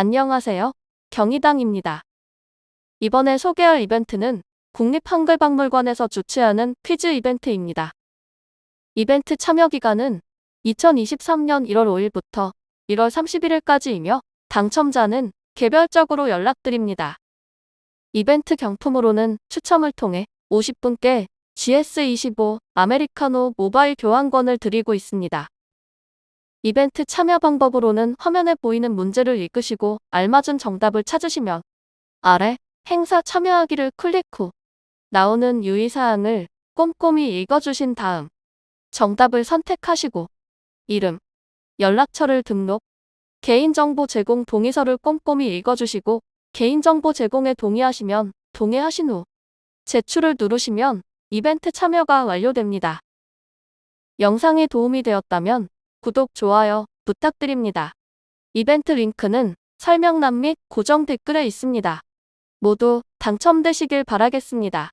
안녕하세요. 경희당입니다. 이번에 소개할 이벤트는 국립한글박물관에서 주최하는 퀴즈 이벤트입니다. 이벤트 참여 기간은 2023년 1월 5일부터 1월 31일까지이며 당첨자는 개별적으로 연락드립니다. 이벤트 경품으로는 추첨을 통해 50분께 GS25 아메리카노 모바일 교환권을 드리고 있습니다. 이벤트 참여 방법으로는 화면에 보이는 문제를 읽으시고 알맞은 정답을 찾으시면 아래 행사 참여하기를 클릭 후 나오는 유의사항을 꼼꼼히 읽어주신 다음 정답을 선택하시고 이름, 연락처를 등록, 개인정보 제공 동의서를 꼼꼼히 읽어주시고 개인정보 제공에 동의하시면 동의하신 후 제출을 누르시면 이벤트 참여가 완료됩니다. 영상이 도움이 되었다면 구독, 좋아요 부탁드립니다. 이벤트 링크는 설명란 및 고정 댓글에 있습니다. 모두 당첨되시길 바라겠습니다.